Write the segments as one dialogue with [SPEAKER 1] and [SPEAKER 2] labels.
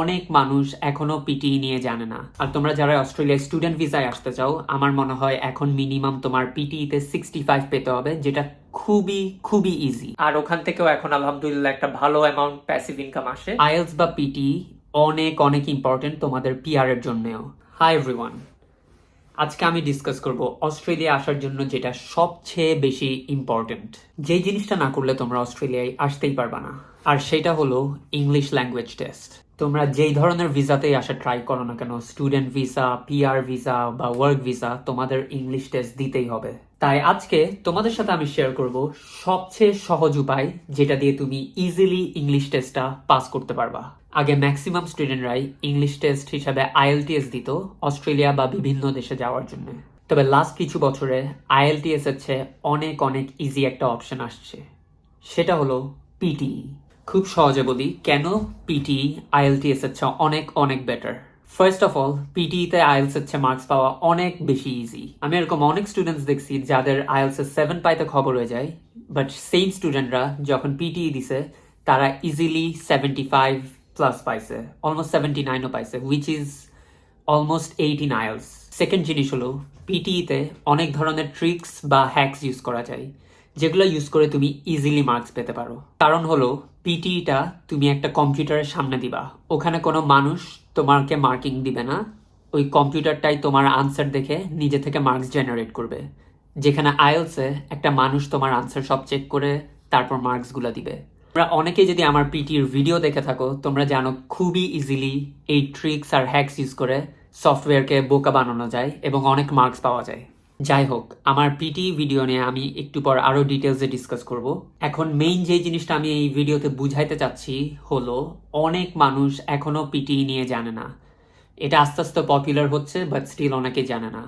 [SPEAKER 1] অনেক মানুষ এখনও পিটি নিয়ে জানে না। আর তোমরা যারা অস্ট্রেলিয়ায় স্টুডেন্ট ভিসায় আসতে চাও আমার মনে হয় এখন মিনিমাম তোমার পিটিতে সিক্সটি ফাইভ পেতে হবে যেটা খুবই খুবই ইজি আর ওখান থেকেও এখন আলহামদুলিল্লাহ একটা ভালো অ্যামাউন্ট প্যাসিভ ইনকাম আসে। আইএলস বা পিটি অনেক অনেক ইম্পর্টেন্ট তোমাদের পিআর এর জন্যও। হাই এভরিওয়ান আজকে আমি ডিসকাস করব অস্ট্রেলিয়া আসার জন্য যেটা সবচেয়ে বেশি ইম্পর্টেন্ট যে জিনিসটা না করলে তোমরা অস্ট্রেলিয়ায় আসতেই পারবা না। আর সেটা হলো ইংলিশ ল্যাঙ্গুয়েজ টেস্ট তোমরা যেই ধরনের ভিসাতেই আসা ট্রাই করো না কেন স্টুডেন্ট ভিসা পিআর ভিসা বা ওয়ার্ক ভিসা তোমাদের ইংলিশ টেস্ট দিতেই হবে। তাই আজকে তোমাদের সাথে আমি শেয়ার করব সবচেয়ে সহজ উপায় যেটা দিয়ে তুমি ইজিলি ইংলিশ টেস্টটা পাস করতে পারবা। আগে ম্যাক্সিমাম স্টুডেন্টরাই ইংলিশ টেস্ট হিসাবে আইএলটিএস দিত অস্ট্রেলিয়া বা বিভিন্ন দেশে যাওয়ার জন্য। তবে লাস্ট কিছু বছরে আইএলটিএস এর চেয়ে অনেক অনেক ইজি একটা অপশন আসছে। সেটা হলো পিটি খুব সহজে বলি, কেন পিটি আইএলটিএস এর চেয়ে অনেক অনেক বেটার ফার্স্ট অফ অল পিটিতে আইএলস এর চেয়ে মার্কস পাওয়া অনেক বেশি ইজি আমি এরকম অনেক স্টুডেন্টস দেখছি যাদের আইএলস এর সেভেন পাইতে খবর হয়ে যায় বাট সেম স্টুডেন্টরা যখন পিটি দিছে, তারা ইজিলি সেভেন্টি ফাইভ প্লাস পাইছে অলমোস্ট সেভেন্টি নাইনও পাইছে which is almost eighteen IELTS second জিনিস হলো পিটিতে অনেক ধরনের ট্রিক্স বা হ্যাকস ইউজ করা যায়। যেগুলো ইউজ করে তুমি ইজিলি মার্কস পেতে পারো। কারণ হলো পিটিটা তুমি একটা কম্পিউটারের সামনে দিবা। ওখানে কোনো মানুষ তোমাকে মার্কিং দিবে না। ওই কম্পিউটারটাই তোমার আনসার দেখে নিজে থেকে মার্কস জেনারেট করবে। যেখানে আইএলসে একটা মানুষ তোমার আনসার সব চেক করে তারপর মার্কসগুলো দিবে। তোমরা অনেকে যদি আমার পিটির ভিডিও দেখে থাকো, তোমরা জানো খুবই ইজিলি এই ট্রিক্স আর হ্যাকস ইউজ করে সফটওয়্যারকে বোকা বানানো যায় এবং অনেক মার্কস পাওয়া যায়। যাই হোক, আমার পিটি ভিডিও নিয়ে আমি একটু পর আরও ডিটেলসে ডিসকাস করব। এখন মেইন যে জিনিসটা আমি এই ভিডিওতে বুঝাইতে চাচ্ছি হলো, অনেক মানুষ এখনও পিটি নিয়ে জানে না। এটা আস্তে আস্তে পপুলার হচ্ছে বাট স্টিল অনেকে জানে না।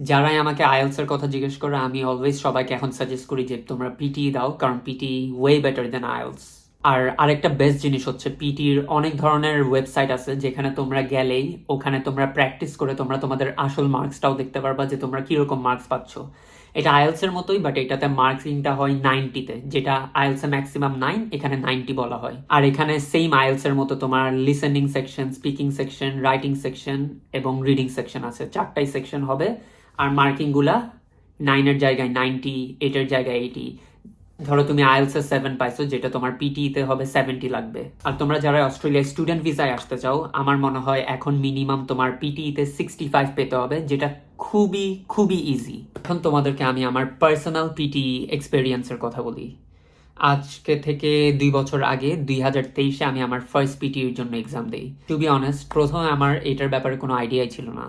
[SPEAKER 1] যারাই আমাকে আইএলস এর কথা জিজ্ঞেস করে, আমি অলওয়েজ সবাইকে এখন সাজেস্ট করি যে তোমরা পিটি দাও, কারণ PTE way better than IELTS আর আরেকটা বেস্ট জিনিস হচ্ছে পিটির অনেক ধরনের ওয়েবসাইট আছে যেখানে তোমরা গেলেই ওখানে তোমরা প্র্যাকটিস করে তোমরা তোমাদের আসল মার্কসটাও দেখতে পারবা যে তোমরা কীরকম মার্কস পাচ্ছ। এটা আইএলস এর মতোই বাট এটাতে মার্কিংটা হয় নাইনটিতে যেটা আইএলস এ ম্যাক্সিমাম নাইন এখানে নাইনটি বলা হয়। আর এখানে সেম আইএলস এর মতো তোমার listening section speaking section writing section এবং রিডিং সেকশন আছে। চারটাই সেকশন হবে। আর মার্কিংগুলা নাইনের জায়গায় নাইনটি এইটের জায়গায় এইটি ধরো তুমি আইএলস সেভেন পাইছো, যেটা তোমার পিটিতে হবে সেভেন্টি লাগবে। আর তোমরা যারা অস্ট্রেলিয়ায় স্টুডেন্ট ভিসায় আসতে চাও, আমার মনে হয় এখন মিনিমাম তোমার পিটিতে সিক্সটি ফাইভ পেতে হবে, যেটা খুবই খুবই ইজি এখন তোমাদেরকে আমি আমার পার্সোনাল পিটি এক্সপেরিয়েন্সের কথা বলি। আজকে থেকে দুই বছর আগে, দুই হাজার তেইশে আমি আমার ফার্স্ট পিটির জন্য এক্সাম দিই। টু বি অনেস্ট প্রথমে আমার এটার ব্যাপারে কোনো আইডিয়াই ছিল না।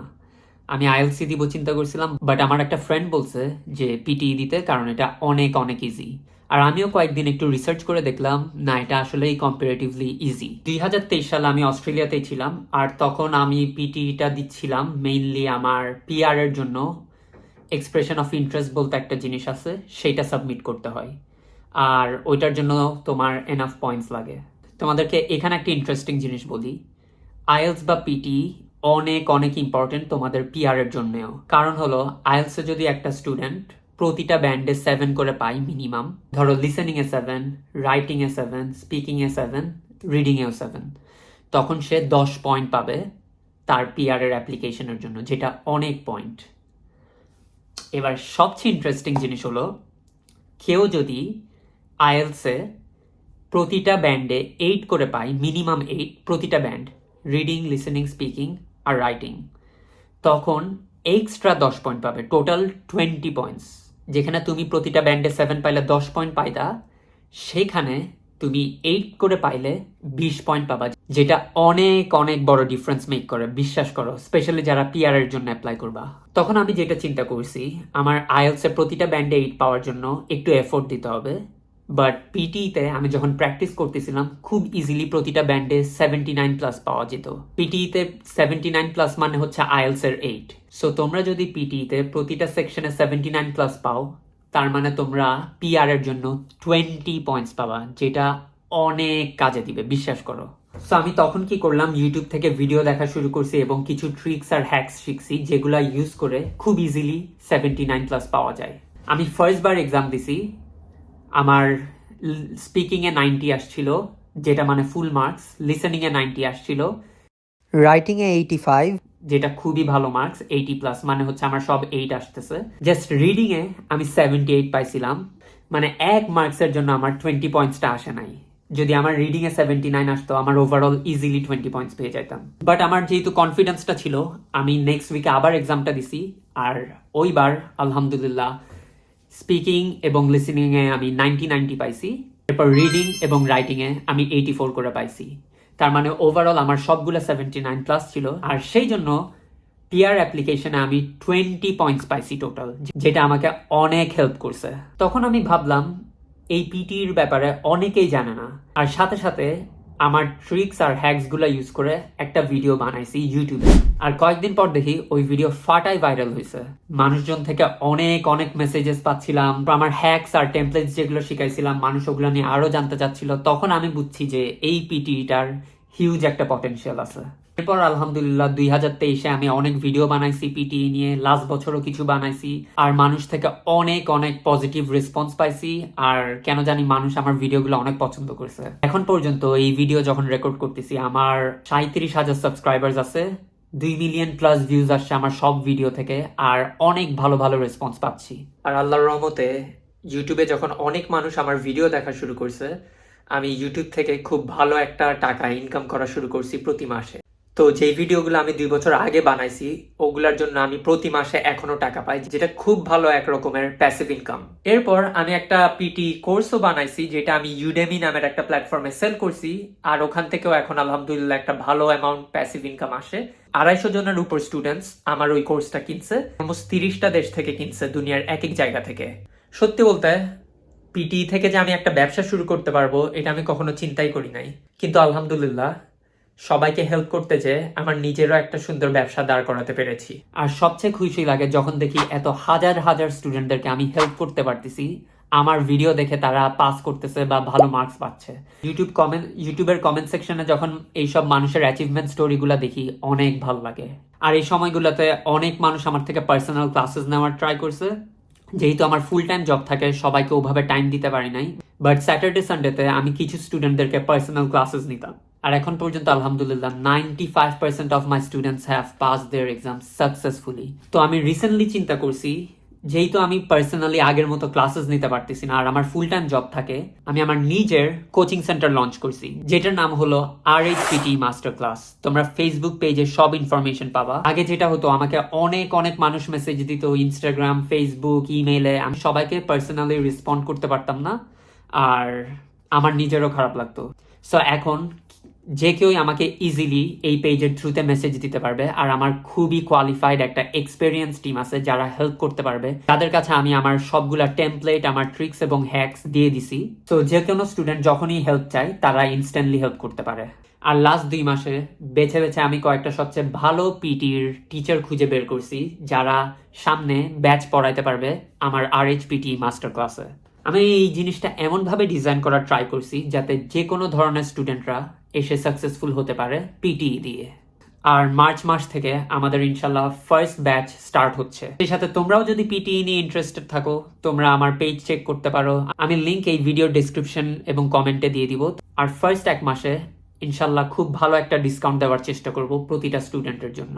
[SPEAKER 1] আমি আইএলসি দিব, চিন্তা করছিলাম বাট আমার একটা ফ্রেন্ড বলছে যে পিটি দিতে, কারণ এটা অনেক অনেক ইজি আর আমিও কয়েকদিন একটু রিসার্চ করে দেখলাম, না, এটা আসলেই কম্পারেটিভলি ইজি দুই হাজার তেইশ সালে আমি অস্ট্রেলিয়াতেই ছিলাম, আর তখন আমি পিটিটা দিচ্ছিলাম মেইনলি আমার পিআর এর জন্য। এক্সপ্রেশন অফ ইন্টারেস্ট বলতে একটা জিনিস আছে, সেইটা সাবমিট করতে হয়। আর ওইটার জন্য তোমার এনাফ পয়েন্টস লাগে। তোমাদেরকে এখানে একটা ইন্টারেস্টিং জিনিস বলি। আইএলস বা পিটি অনেক অনেক ইম্পর্টেন্ট তোমাদের পিআর এর জন্যও। কারণ হলো, আইএলসে যদি একটা স্টুডেন্ট প্রতিটা ব্যান্ডে সেভেন করে পাই মিনিমাম ধরো লিসেনিং এ সেভেন রাইটিং এ সেভেন স্পিকিং এ সেভেন রিডিং এও সেভেন তখন সে দশ পয়েন্ট পাবে তার পিআর এর অ্যাপ্লিকেশনের জন্য, যেটা অনেক পয়েন্ট এবার সবচেয়ে ইন্টারেস্টিং জিনিস হলো, কেউ যদি আইএলসে প্রতিটা ব্যান্ডে এইট করে পাই মিনিমাম এইট প্রতিটা ব্যান্ড রিডিং লিসেনিং স্পিকিং আর রাইটিং তখন এক্সট্রা দশ পয়েন্ট পাবে। টোটাল টোয়েন্টি পয়েন্টস যেখানে তুমি প্রতিটা ব্যান্ডে সেভেন পাইলে দশ পয়েন্ট পাইতা সেখানে তুমি এইট করে পাইলে বিশ পয়েন্ট পাবা, যেটা অনেক অনেক বড় ডিফারেন্স মেক করে, বিশ্বাস করো স্পেশালি যারা পিআর এর জন্য অ্যাপ্লাই করবা। তখন আমি যেটা চিন্তা করছি, আমার আইএলস এর প্রতিটা ব্যান্ডে এইট পাওয়ার জন্য একটু এফোর্ট দিতে হবে। বাট পিটিতে আমি যখন প্র্যাকটিস করতেছিলাম, খুব ইজিলি প্রতিটা ব্যান্ডে সেভেন্টি নাইন প্লাস পাওয়া যেত। পিটিতে সেভেন্টি নাইন প্লাস মানে হচ্ছে আইএলস এর এইট সো তোমরা যদি পিটিতে প্রতিটা সেকশনে সেভেন্টি নাইন প্লাস পাও, তার মানে তোমরা পিআর এর জন্য টোয়েন্টি পয়েন্টস পাবা, যেটা অনেক কাজে দিবে, বিশ্বাস করো। সো আমি তখন কি করলাম ইউটিউব থেকে ভিডিও দেখা শুরু করছি এবং কিছু ট্রিক্স আর হ্যাকস শিখছি, যেগুলা ইউজ করে খুব ইজিলি সেভেন্টি নাইন প্লাস পাওয়া যায়। আমি ফার্স্ট বার এক্সাম দিছি আমার স্পিকিংয়ে নাইনটি আসছিল যেটা মানে ফুল মার্কস লিসেনিংয়ে নাইনটি আসছিল। রাইটিংয়ে এইটি ফাইভ যেটা খুবই ভালো মার্কস এইটি প্লাস মানে হচ্ছে আমার সব এইট আসতেছে। জাস্ট রিডিংয়ে আমি সেভেন্টি এইট পাইছিলাম। মানে এক মার্কসের জন্য আমার টোয়েন্টি পয়েন্টসটা আসে নাই। যদি আমার রিডিং এ সেভেন্টি নাইন আসতো আমার ওভারঅল ইজিলি টোয়েন্টি পয়েন্টস পেয়ে যেতাম বাট আমার যেহেতু কনফিডেন্সটা ছিল আমি নেক্সট উইকে আবার এক্সামটা দিছি। আর ওইবার আলহামদুলিল্লাহ স্পিকিং এবং লিসেনিংয়ে আমি নাইনটি নাইনটি পাইছি, এরপর রিডিং এবং রাইটিংয়ে আমি এইটি ফোর করে পাইছি। তার মানে ওভারঅল আমার সবগুলো সেভেন্টি নাইন প্লাস ছিল। আর সেই জন্য পিআর অ্যাপ্লিকেশনে আমি টোয়েন্টি পয়েন্টস পাইছি টোটাল যেটা আমাকে অনেক হেল্প করছে। তখন আমি ভাবলাম, এই পিটির ব্যাপারে অনেকেই জানে না। আর সাথে সাথে আমার ট্রিক্স আর হ্যাকসগুলো ইউজ করে একটা ভিডিও বানাইছি ইউটিউবে আর কয়েকদিন পর দেখি ওই ভিডিও ফাটাই ভাইরাল হয়েছে মানুষজন থেকে অনেক অনেক মেসেজেস পাচ্ছিলাম। আমার হ্যাকস আর টেমপ্লেটস যেগুলো শিখাইছিলাম, মানুষ ওগুলো নিয়ে আরও জানতে চাচ্ছিল। তখন আমি বুঝছি যে এই পিটিটার হিউজ একটা পটেনশিয়াল আছে। এরপর আলহামদুলিল্লাহ দুই হাজার তেইশে আমি অনেক ভিডিও বানাইছি পিটি নিয়ে লাস্ট বছরও কিছু বানাইছি। আর মানুষ থেকে অনেক অনেক পজিটিভ রেসপন্স পাইছি। আর কেন জানি মানুষ আমার ভিডিওগুলো অনেক পছন্দ করছে। এখন পর্যন্ত এই ভিডিও যখন রেকর্ড করতেছি, আমার সাঁত্রিশ হাজার সাবস্ক্রাইবার্স আছে। দুই মিলিয়ন প্লাস ভিউজ আসছে আমার সব ভিডিও থেকে, আর অনেক ভালো ভালো রেসপন্স পাচ্ছি। আর আল্লাহর রহমতে ইউটিউবে যখন অনেক মানুষ আমার ভিডিও দেখা শুরু করছে, আমি ইউটিউব থেকে খুব ভালো একটা টাকা ইনকাম করা শুরু করছি প্রতি মাসে। তো যেই ভিডিওগুলো আমি দুই বছর আগে বানাইছি, ওগুলার জন্য আমি প্রতি মাসে এখনও টাকা পাই, যেটা খুব ভালো এক রকমের প্যাসিভ ইনকাম এরপর আমি একটা পিটি কোর্সও বানাইছি, যেটা আমি ইউডেমি নামের একটা প্ল্যাটফর্মে সেল করছি, আর ওখান থেকেও এখন আলহামদুলিল্লাহ একটা ভালো অ্যামাউন্ট প্যাসিভ ইনকাম আসে। আড়াইশো জনের উপর স্টুডেন্টস আমার ওই কোর্সটা কিনছে অলমোস্ট তিরিশটা দেশ থেকে কিনছে, দুনিয়ার এক এক জায়গা থেকে। সত্যি বলতে পিটি থেকে যে আমি একটা ব্যবসা শুরু করতে পারব, এটা আমি কখনো চিন্তাই করি নাই। কিন্তু আলহামদুলিল্লাহ সবাইকে হেল্প করতে যে আমার নিজেরও একটা সুন্দর ব্যবসা দাঁড় করাতে পেরেছি। আর সবচেয়ে খুশি লাগে যখন দেখি এত হাজার হাজার স্টুডেন্টদেরকে আমি হেল্প করতে পারতেছি। আমার ভিডিও দেখে তারা পাস করতেছে বা ভালো মার্কস পাচ্ছে। ইউটিউব কমেন্ট ইউটিউবের কমেন্ট সেকশনে যখন এইসব মানুষের অ্যাচিভমেন্ট স্টোরিগুলো দেখি, অনেক ভালো লাগে। আর এই সময়গুলোতে অনেক মানুষ আমার থেকে পার্সোনাল ক্লাসেস নেওয়ার ট্রাই করছে। যেহেতু আমার ফুল টাইম জব থাকে, সবাইকে ওভাবে টাইম দিতে পারি নাই। বাট স্যাটারডে সানডেতে আমি কিছু স্টুডেন্টদেরকে পার্সোনাল ক্লাসেস নিতাম। আর এখন পর্যন্ত, আলহামদুলিল্লাহ ninety five percent of my students have pass their exam successfully তো আমি রিসেন্টলি চিন্তা করছি যেহেতু আমি পার্সোনালি আগের মতো ক্লাসেস নিতে পারতেছি না, আর আমার ফুল টাইম জব থাকে, আমি আমার নিজের কোচিং সেন্টার লঞ্চ করছি, যেটার নাম হলো R H PTE master class তোমরা ফেসবুক পেজে সব ইনফরমেশন পাবা। আগে যেটা হতো, আমাকে অনেক অনেক মানুষ মেসেজ দিত ইনস্টাগ্রাম ফেসবুক ইমেইলে আমি সবাইকে পার্সোনালি রেসপন্ড করতে পারতাম না, আর আমার নিজেরও খারাপ লাগতো। সো এখন যে কেউই আমাকে ইজিলি এই পেজের থ্রুতে মেসেজ দিতে পারবে। আর আমার খুবই কোয়ালিফাইড একটা এক্সপেরিয়েন্স টিম আছে যারা হেল্প করতে পারবে। তাদের কাছে আমি আমার সবগুলা টেমপ্লেট আমার ট্রিক্স এবং হ্যাকস দিয়ে দিছি। তো যে কোনো স্টুডেন্ট যখনই হেল্প চায়, তারা ইনস্ট্যান্টলি হেল্প করতে পারে। আর লাস্ট দুই মাসে বেছে বেছে আমি কয়েকটা সবচেয়ে ভালো পিটির টিচার খুঁজে বের করছি, যারা সামনে ব্যাচ পড়াইতে পারবে আমার আর এইচ পিটি মাস্টার ক্লাসে আমি এই জিনিসটা এমনভাবে ডিজাইন করার ট্রাই করছি, যাতে যে কোনো ধরনের স্টুডেন্টরা এসে সাকসেসফুল হতে পারে পিটি দিয়ে। আর মার্চ মাস থেকে আমাদের ইনশাল্লাহ ফার্স্ট ব্যাচ স্টার্ট হচ্ছে। সেই সাথে তোমরাও যদি পিটি নিয়ে ইন্টারেস্টেড থাকো, তোমরা আমার পেজ চেক করতে পারো। আমি লিংক এই ভিডিও ডিসক্রিপশন এবং কমেন্টে দিয়ে দিব। আর ফার্স্ট এক মাসে ইনশাল্লাহ খুব ভালো একটা ডিসকাউন্ট দেওয়ার চেষ্টা করব প্রতিটা স্টুডেন্টের জন্য।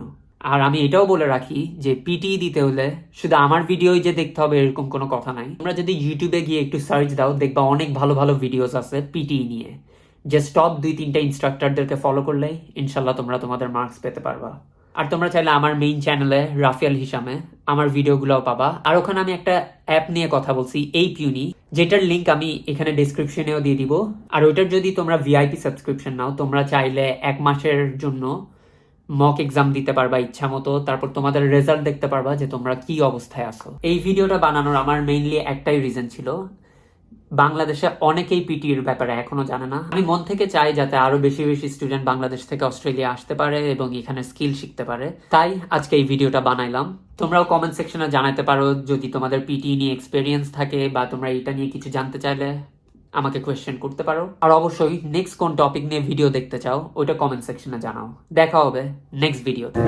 [SPEAKER 1] আর আমি এটাও বলে রাখি যে পিটি দিতে হলে শুধু আমার ভিডিওই যে দেখতে হবে এরকম কোনো কথা নাই। তোমরা যদি ইউটিউবে গিয়ে একটু সার্চ দাও, দেখবা অনেক ভালো ভালো ভিডিওস আছে পিটি নিয়ে। যে স্টপ দুই তিনটা ইনস্ট্রাক্টরদেরকে ফলো করলেই ইনশাল্লাহ তোমরা তোমাদের মার্কস পেতে পারবা। আর তোমরা চাইলে আমার মেইন চ্যানেলে রাফিয়াল হিসামে, আমার ভিডিওগুলোও পাবা। আর ওখানে আমি একটা অ্যাপ নিয়ে কথা বলছি এই পিউনি যেটার লিঙ্ক আমি এখানে ডিসক্রিপশনেও দিয়ে দিব। আর ওইটার যদি তোমরা ভিআইপি সাবস্ক্রিপশন নাও, তোমরা চাইলে এক মাসের জন্য মক এক্সাম দিতে পারবা ইচ্ছা মতো তারপর তোমাদের রেজাল্ট দেখতে পারবা যে তোমরা কি অবস্থায় আছো। এই ভিডিওটা বানানোর আমার মেইনলি একটাই রিজন ছিল। বাংলাদেশে অনেকেই পিটির ব্যাপারে এখনও জানে না। আমি মন থেকে চাই যাতে আরও বেশি বেশি স্টুডেন্ট বাংলাদেশ থেকে অস্ট্রেলিয়া আসতে পারে এবং এখানে স্কিল শিখতে পারে। তাই আজকে এই ভিডিওটা বানাইলাম। তোমরাও কমেন্ট সেকশনে জানাতে পারো যদি তোমাদের পিটি নিয়ে এক্সপিরিয়েন্স থাকে বা তোমরা এটা নিয়ে কিছু জানতে চাইলে আমাকে কোয়েশ্চেন করতে পারো। আর অবশ্যই নেক্সট কোন টপিক নিয়ে ভিডিও দেখতে চাও, ওইটা কমেন্ট সেকশনে জানাও। দেখা হবে নেক্সট ভিডিওতে